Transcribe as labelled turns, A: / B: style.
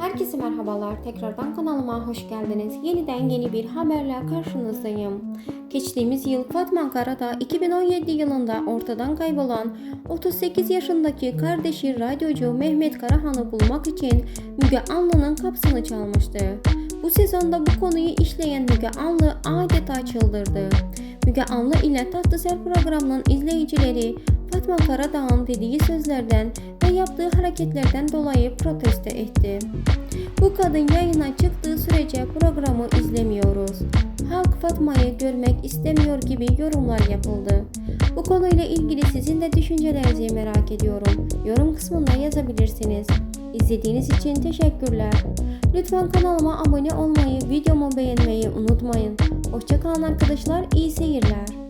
A: Herkese merhabalar. Tekrardan kanalıma hoş geldiniz. Yeniden yeni bir haberle karşınızdayım. Geçtiğimiz yıl Fatma Karadağ 2017 yılında ortadan kaybolan 38 yaşındaki kardeşi radyocu Mehmet Karahan'ı bulmak için Müge Anlı'nın kapısını çalmıştı. Bu sezonda bu konuyu işleyen Müge Anlı adeta çıldırdı. Müge Anlı ile Tatlısel programının izleyicileri Fatma Karadağ'ın dediği sözlerden ve yaptığı hareketlerden dolayı protesto etti. Bu kadın yayına çıktığı sürece programı izlemiyoruz. Halk Fatma'yı görmek istemiyor gibi yorumlar yapıldı. Bu konuyla ilgili sizin de düşüncelerinizi merak ediyorum. Yorum kısmında yazabilirsiniz. İzlediğiniz için teşekkürler. Lütfen kanalıma abone olmayı, videomu beğenmeyi unutmayın. Hoşçakalın arkadaşlar, iyi seyirler.